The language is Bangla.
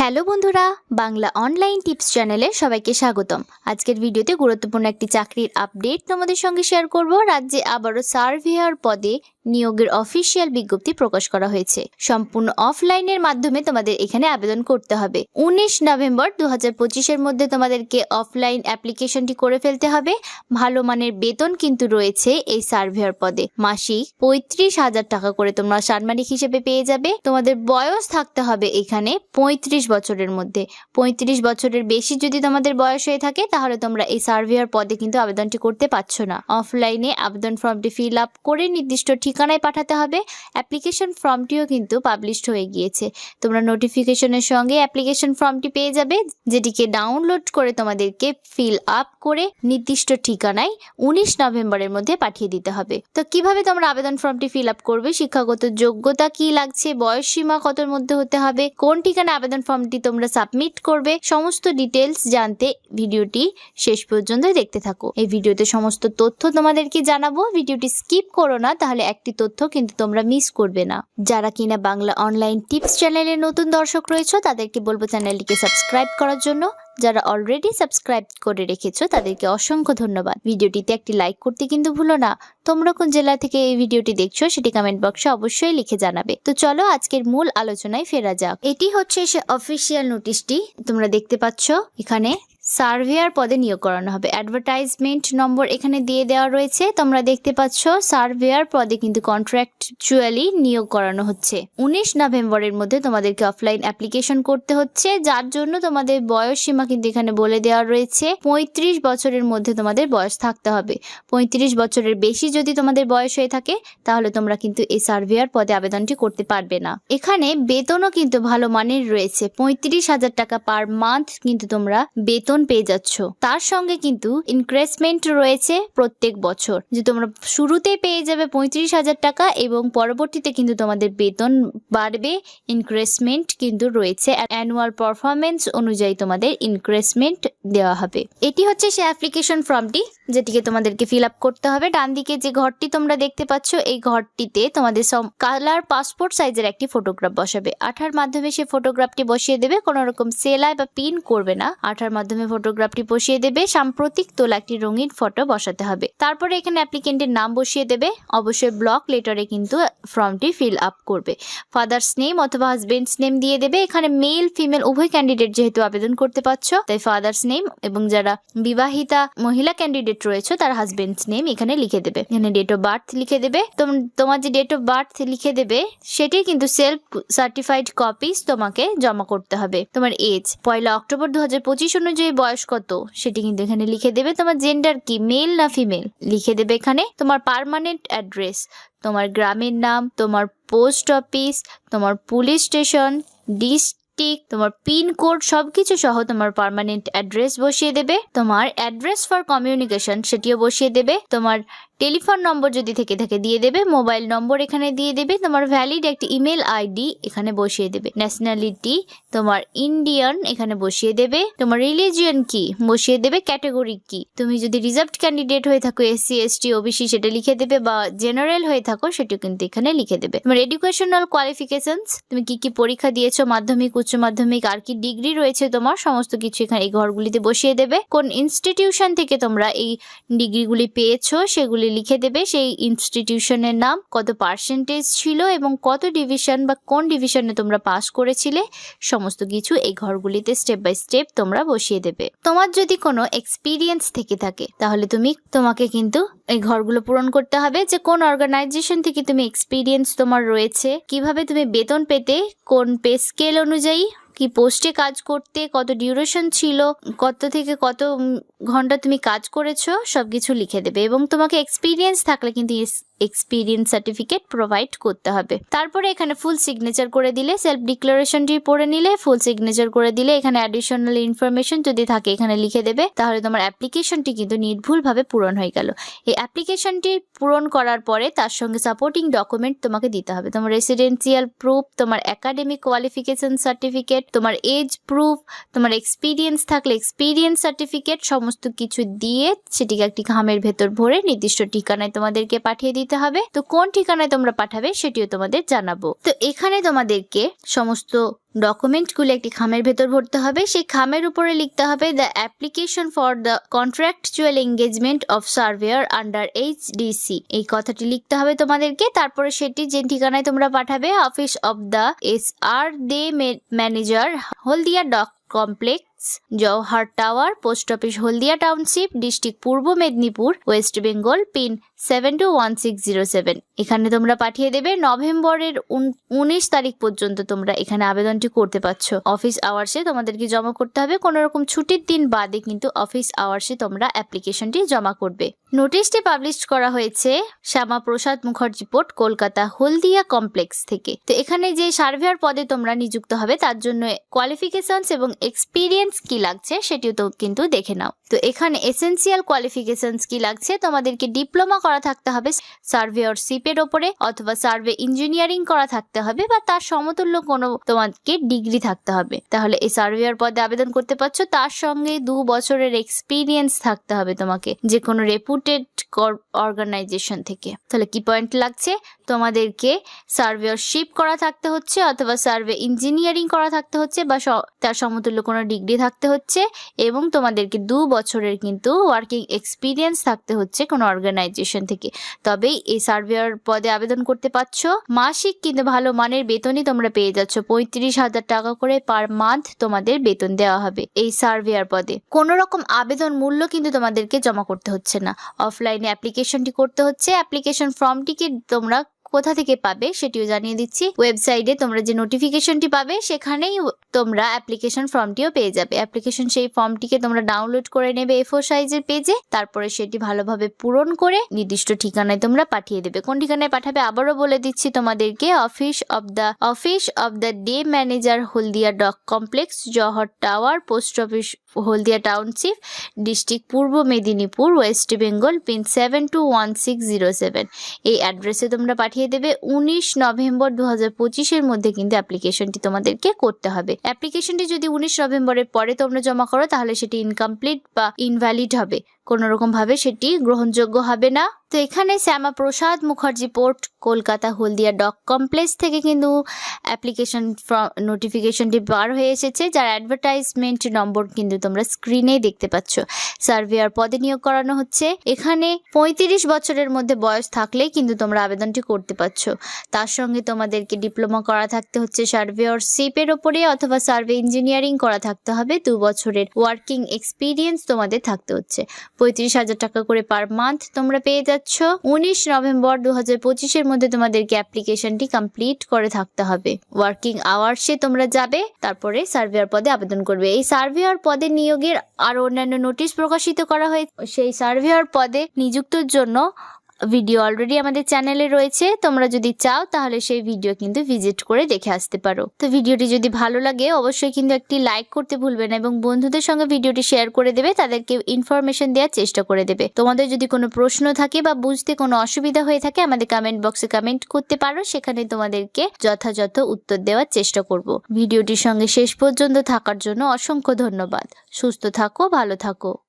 হ্যালো বন্ধুরা, বাংলা অনলাইন টিপস চ্যানেলে সবাইকে স্বাগতম। আজকের ভিডিওতে গুরুত্বপূর্ণ একটি চাকরির আপডেট তোমাদের সঙ্গে শেয়ার করব। রাজ্যে আবারও সার্ভেয়ার পদে নিয়োগের অফিসিয়াল বিজ্ঞপ্তি প্রকাশ করা হয়েছে। সম্পূর্ণ অফলাইনের মাধ্যমে তোমাদের এখানে আবেদন করতে হবে। উনিশ নভেম্বর দু হাজার পঁচিশের মধ্যে তোমাদেরকে অফলাইন অ্যাপ্লিকেশনটি করে ফেলতে হবে। ভালো মানের বেতন কিন্তু রয়েছে এই সার্ভেয়ার পদে। মাসিক পঁয়ত্রিশ হাজার টাকা করে তোমরা সান্মানিক হিসেবে পেয়ে যাবে। তোমাদের বয়স থাকতে হবে এখানে পঁয়ত্রিশ বছরের মধ্যে। পঁয়ত্রিশ বছরের বেশি যদি তোমাদের বয়স হয়ে থাকে, তাহলে তোমরা এই সার্ভেয়ার পদে কিন্তু আবেদনটি করতে পারছ না। অফলাইনে আবেদন ফর্মটি ফিল আপ করে নির্দিষ্ট ঠিকানায় পাঠাতে হবে। অ্যাপ্লিকেশন ফর্মটিও কিন্তু পাবলিশড হয়ে গিয়েছে। তোমরা নোটিফিকেশনের সঙ্গে অ্যাপ্লিকেশন ফর্মটি পেয়ে যাবে, যেটিকে ডাউনলোড করে তোমাদেরকে ফিল আপ করে নির্দিষ্ট ঠিকানায় উনিশ নভেম্বরের মধ্যে পাঠিয়ে দিতে হবে। তো কীভাবে তোমরা আবেদন ফর্মটি ফিল আপ করবে, শিক্ষাগত যোগ্যতা কি লাগছে, বয়স সীমা কতর মধ্যে হতে হবে, কোন ঠিকানায় আবেদন ফর্মটি তোমরা সাবমিট করবে, সমস্ত ডিটেলস জানতে ভিডিওটি শেষ পর্যন্ত দেখতে থাকো। এই ভিডিওতে সমস্ত তথ্য তোমাদেরকে জানাব। ভিডিওটি স্কিপ করো না, তাহলে একটি তথ্য কিন্তু তোমরা মিস করবে না। যারা কিনা বাংলা অনলাইন টিপস চ্যানেলে নতুন দর্শক রয়েছে, তাদেরকে বলব চ্যানেলটিকে সাবস্ক্রাইব করার জন্য। যারা অলরেডি সাবস্ক্রাইব করে রেখেছো, তাদেরকে অসংখ্য ধন্যবাদ। ভিডিওটিতে একটি লাইক করতে কিন্তু ভুলো না। তোমরা কোন জেলা থেকে এই ভিডিওটি দেখছ, সেটি কমেন্ট বক্সে অবশ্যই লিখে জানাবে। তো চলো আজকের মূল আলোচনায় ফেরা যাক। এটি হচ্ছে সে অফিসিয়াল নোটিশটি তোমরা দেখতে পাচ্ছ এখানে। সার্ভেয়ার পদে নিয়োগ করানো হবে। অ্যাডভার্টাইজমেন্ট নম্বর এখানে দিয়ে দেওয়া রয়েছে। তোমরা দেখতে পাচ্ছ, সার্ভেয়ার পদে কিন্তু কন্ট্রাকচুয়ালি নিয়োগ করানো হচ্ছে। উনিশ নভেম্বরের মধ্যে তোমাদেরকে অফলাইন অ্যাপ্লিকেশন করতে হচ্ছে, যার জন্য তোমাদের বয়স সীমা কিন্তু এখানে বলে দেওয়া রয়েছে। পঁয়ত্রিশ বছরের মধ্যে তোমাদের বয়স থাকতে হবে। পঁয়ত্রিশ বছরের বেশি যদি তোমাদের বয়স হয়ে থাকে, তাহলে তোমরা কিন্তু এই সার্ভেয়ার পদে আবেদনটি করতে পারবে না। এখানে বেতনও কিন্তু ভালো মানের রয়েছে। পঁয়ত্রিশ হাজার টাকা পার মান্থ কিন্তু তোমরা বেতন পেয়ে যাচ্ছ। তার সঙ্গে কিন্তু ইনক্রেসমেন্ট রয়েছে প্রত্যেক বছর। যে তোমরা শুরুতে পেয়ে যাবে পঁয়ত্রিশ হাজার টাকা এবং পরবর্তীতে কিন্তু তোমাদের বেতন বাড়বে। ইনক্রেসমেন্ট কিন্তু রয়েছে। অ্যানুয়াল পারফরমেন্স অনুযায়ী তোমাদের ইনক্রেসমেন্ট দেওয়া হবে। এটি হচ্ছে সে অ্যাপ্লিকেশন ফর্মটি যেটিকে তোমাদেরকে ফিল আপ করতে হবে। ডান দিকে যে ঘরটি তোমরা দেখতে পাচ্ছ, এই ঘরটিতে তোমাদের কালার পাসপোর্ট সাইজের একটি ফটোগ্রাফ বসাবে। আঠার মাধ্যমে সে ফটোগ্রাফটি বসিয়ে দেবে। কোনো রকম সেলাই বা পিন করবে না। আঠার মাধ্যমে ফটোগ্রাফটি বসিয়ে দেবে। সাম্প্রতিক তোলা একটি রঙিন ফটো বসাতে হবে। তারপরে এখানে অ্যাপ্লিকেন্টের নাম বসিয়ে দেবে। অবশ্যই ব্লক লেটারে কিন্তু ফর্মটি ফিল আপ করবে। ফাদার্স নেম অথবা হাজবেন্ডস নেম দিয়ে দেবে। এখানে মেল ফিমেল উভয় ক্যান্ডিডেট যেহেতু আবেদন করতে পারছ, তাই ফাদার্স নেম এবং যারা বিবাহিতা, মহিলা ক্যান্ডিডেট রয়েছে, তার হাজবেন্ডস নেম এখানে লিখে দেবে। এখানে ডেট অফ বার্থ লিখে দেবে। তোম- তোমার যে ডেট অফ বার্থ লিখে দেবে সেটি কিন্তু সেলফ সার্টিফাইড কপিস তোমাকে জমা করতে হবে। তোমার এজ পয়লা অক্টোবর দু হাজার পঁচিশ অনুযায়ী বয়স কত? সেটি কিন্তু এখানে লিখে দেবে। তোমার জেন্ডার কি? মেল না ফিমেল লিখে দেবে এখানে তোমার পারমানেন্ট অ্যাড্রেস তোমার গ্রামের নাম, তোমার পোস্ট অফিস তোমার পুলিশ স্টেশন ডিস্ট্রিক্ট তোমার পিন কোড সবকিছু সহ তোমার পার্মানেন্ট অ্যাড্রেস বসিয়ে দেবে। তোমার অ্যাড্রেস ফর কমিউনিকেশন সেটিও বসিয়ে দেবে। তোমার টেলিফোন নম্বর যদি থেকে থাকে দিয়ে দেবে, মোবাইল নম্বর এখানে দিয়ে দেবে, তোমার ভ্যালিড একটি ইমেল আইডি এখানে বসিয়ে দেবে। ন্যাশনালিটি তোমার ইন্ডিয়ান এখানে বসিয়ে দেবে। তোমার রিলিজিয়ন কি বসিয়ে দেবে ক্যাটাগরি কি। তুমি যদি রিজার্ভড ক্যান্ডিডেট হয়ে থাকো এসসি এসটি ওবিসি সেটা লিখে দেবে বা জেনারেল হয়ে থাকো, সেটিও কিন্তু এখানে লিখে দেবে। তোমার এডুকেশনাল কোয়ালিফিকেশনস তুমি কি কি পরীক্ষা দিয়েছ, মাধ্যমিক, উচ্চ মাধ্যমিক, আর কি ডিগ্রি রয়েছে তোমার, সমস্ত কিছু এখানে এই ঘরগুলিতে বসিয়ে দেবে। কোন ইনস্টিটিউশন থেকে তোমরা এই ডিগ্রিগুলি পেয়েছ, সেগুলি লিখে দেবে সেই ইনস্টিটিউশনের নাম, কত পার্সেন্টেজ ছিল এবং কত ডিভিশন বা কোন ডিভিশনে তোমরা পাস করেছিলে, সমস্ত কিছু এই ঘরগুলিতে স্টেপ বাই স্টেপ তোমরা বসিয়ে দেবে। তোমার যদি কোনো এক্সপিরিয়েন্স থেকে থাকে, তাহলে তুমি, তোমাকে কিন্তু এই ঘরগুলো পূরণ করতে হবে যে কোন অর্গানাইজেশন থেকে তুমি এক্সপিরিয়েন্স তোমার রয়েছে, কীভাবে তুমি বেতন পেতে, কোন পে স্কেল অনুযায়ী কি পোস্টে কাজ করতে কত ডিউরেশন ছিল, কত থেকে কত ঘণ্টা তুমি কাজ করেছ সব কিছু লিখে দেবে এবং তোমাকে এক্সপিরিয়েন্স থাকলে কিন্তু এক্সপিরিয়েন্স সার্টিফিকেট প্রোভাইড করতে হবে। তারপরে এখানে ফুল সিগনেচার করে দিলে সেলফ ডিক্লারেশনটি পড়ে নিলে ফুল সিগনেচার করে দিলে এখানে অ্যাডিশনাল ইনফরমেশন যদি থাকে এখানে লিখে দেবে, তাহলে তোমার অ্যাপ্লিকেশনটি কিন্তু নির্ভুলভাবে পূরণ হয়ে গেল। এই অ্যাপ্লিকেশনটি পূরণ করার পরে তার সঙ্গে সাপোর্টিং ডকুমেন্ট তোমাকে দিতে হবে। তোমার রেসিডেন্সিয়াল প্রুফ তোমার একাডেমিক কোয়ালিফিকেশন সার্টিফিকেট তোমার এজ প্রুফ তোমার এক্সপিরিয়েন্স থাকলে এক্সপিরিয়েন্স সার্টিফিকেট সমস্ত কিছু দিয়ে সেটিকে একটি ঘামের ভেতর ভরে নির্দিষ্ট ঠিকানায় তোমাদেরকে পাঠিয়ে দিতে হবে। তো কোন ঠিকানায় তোমরা পাঠাবে সেটিও তোমাদের জানাব। তো এখানে তোমাদেরকে সমস্ত ডকুমেন্টগুলো একটি খামের ভেতর ভরতে হবে। সেই খামের উপরে লিখতে হবে the application for the contractual engagement of surveyor under H DC এই কথাটি লিখতে হবে তোমাদেরকে, তারপরে সেটি যে ঠিকানায় তোমরা পাঠাবে office of the S R day manager Haldia dock complex Jawahar tower, post office Haldia township, district Purba Medinipur, West Bengal, pin seven two one six zero seven. এখানে তোমরা পাঠিয়ে দেবে নভেম্বরের উনিশ তারিখ পর্যন্ত তোমরা এখানে আবেদনটি করতে পারছ। অফিস আওয়ার্সে তোমাদেরকে জমা করতে হবে। কোনো রকম ছুটির দিন বাদে কিন্তু অফিস আওয়ার্সে তোমরা অ্যাপ্লিকেশনটি জমা করবে। নোটিশটি পাবলিশ করা হয়েছে শ্যামা প্রসাদ মুখার্জি পোর্ট, কলকাতা হলদিয়া কমপ্লেক্স থেকে। তো এখানে যে সার্ভেয়ার পদে তোমরা নিযুক্ত হবে, তার জন্য কোয়ালিফিকেশনস এবং এক্সপিরিয়েন্স কি লাগছে সেটিও তো কিন্তু দেখে নাও। তো এখানে এসেন্সিয়াল কোয়ালিফিকেশনস কি লাগছে তোমাদেরকে ডিপ্লোমা করা থাকতে হবে সার্ভেয়রশিপের ওপরে অথবা সার্ভে ইঞ্জিনিয়ারিং করা থাকতে হবে বা তার সমতুল্য কোনো তোমাকে ডিগ্রি থাকতে হবে। তাহলে এই সার্ভেয়ার পদে আবেদন করতে পারছ, তার সঙ্গে দু বছরের এক্সপিরিয়েন্স থাকতে হবে তোমাকে যে কোনো রেপুটেড অর্গানাইজেশন থেকে। তাহলে কি পয়েন্ট লাগছে? তোমাদেরকে সার্ভেয়রশিপ করা থাকতে হচ্ছে অথবা সার্ভে ইঞ্জিনিয়ারিং করা থাকতে হচ্ছে বা তার সমতুল্য কোনো ডিগ্রি থাকতে হচ্ছে এবং তোমাদেরকে দু বছরের কিন্তু ওয়ার্কিং এক্সপিরিয়েন্স থাকতে হচ্ছে কোনো অর্গানাইজেশন থেকে। তবেই এই সার্ভেয়ার পদে আবেদন করতে পারছ। মাসিক কিন্তু ভালো মানের বেতনই তোমরা পেয়ে যাচ্ছ। পঁয়ত্রিশ হাজার টাকা করে পার মান্থ তোমাদের বেতন দেওয়া হবে এই সার্ভেয়ার পদে। কোনো রকম আবেদন মূল্য কিন্তু তোমাদেরকে জমা করতে হচ্ছে না। অফলাইনে অ্যাপ্লিকেশনটি করতে হচ্ছে। অ্যাপ্লিকেশন ফর্মটিকে তোমরা কোথা থেকে পাবে সেটিও জানিয়ে দিচ্ছি। ওয়েবসাইটে তোমরা যে নোটিফিকেশনটি পাবে সেখানেই তোমরা অ্যাপ্লিকেশন ফর্মটিও পেয়ে যাবে। অ্যাপ্লিকেশন সেই ফর্মটিকে তোমরা ডাউনলোড করে নেবে এ ফোর সাইজের পেজে তারপরে সেটি ভালোভাবে পূরণ করে নির্দিষ্ট ঠিকানায় তোমরা পাঠিয়ে দেবে। কোন ঠিকানায় পাঠাবে আবারও বলে দিচ্ছি তোমাদেরকে office of the office of the day manager Haldia dock complex Jawahar tower post office Haldia township district Purba Medinipur West Bengal pin seven two one six zero seven এই অ্যাড্রেসে তোমরা পাঠিয়ে দেবে। উনিশ নভেম্বর দু হাজার পঁচিশের মধ্যে কিন্তু অ্যাপ্লিকেশনটি তোমাদেরকে করতে হবে। অ্যাপ্লিকেশনটি যদি উনিশ নভেম্বরের পরে তোমরা জমা করো তাহলে সেটি ইনকমপ্লিট বা ইনভ্যালিড হবে। কোনো রকম ভাবে সেটি গ্রহণযোগ্য হবে না। তো এখানে Shyama Prasad Mukherjee port, Kolkata Haldia dock complex থেকে কিন্তু অ্যাপ্লিকেশন নোটিফিকেশনটি বার হয়ে এসেছে, যার অ্যাডভার্টাইজমেন্ট নম্বর কিন্তু তোমরা স্ক্রিনেই দেখতে পাচ্ছ। সার্ভেয়ার পদে নিয়োগ করানো হচ্ছে। এখানে পঁয়ত্রিশ বছরের মধ্যে বয়স থাকলেই কিন্তু তোমরা আবেদনটি করতে পারছ। তার সঙ্গে তোমাদেরকে ডিপ্লোমা করা থাকতে হচ্ছে সার্ভেয়র শিপের ওপরে অথবা সার্ভে ইঞ্জিনিয়ারিং করা থাকতে হবে। দু বছরের ওয়ার্কিং এক্সপিরিয়েন্স তোমাদের থাকতে হচ্ছে। পঁয়ত্রিশ হাজার টাকা করে পার মান্থ তোমরা পেয়ে যাচ্ছ। উনিশ নভেম্বর দু হাজার পঁচিশের মধ্যে তোমাদেরকে অ্যাপ্লিকেশনটি কমপ্লিট করে থাকতে হবে। ওয়ার্কিং আওয়ার্সে তোমরা যাবে, তারপরে সার্ভেয়ার পদে আবেদন করবে। এই সার্ভেয়ার পদে নিয়োগের আর অন্যান্য নোটিশ প্রকাশিত করা হয়েছে। সেই সার্ভেয়ার পদে নিযুক্তর জন্য ভিডিও অলরেডি আমাদের চ্যানেলে রয়েছে। তোমরা যদি চাও, তাহলে সেই ভিডিও কিন্তু ভিজিট করে দেখে আসতে পারো। তো ভিডিওটি যদি ভালো লাগে, অবশ্যই কিন্তু একটি লাইক করতে ভুলবে না এবং বন্ধুদের সঙ্গে ভিডিওটি শেয়ার করে দেবে, তাদেরকে ইনফরমেশন দেওয়ার চেষ্টা করে দেবে। তোমাদের যদি কোনো প্রশ্ন থাকে বা বুঝতে কোনো অসুবিধা হয়ে থাকে, আমাদের কমেন্ট বক্সে কমেন্ট করতে পারো, সেখানে তোমাদেরকে যথাযথ উত্তর দেওয়ার চেষ্টা করব। ভিডিওটির সঙ্গে শেষ পর্যন্ত থাকার জন্য অসংখ্য ধন্যবাদ। সুস্থ থাকো, ভালো থাকো।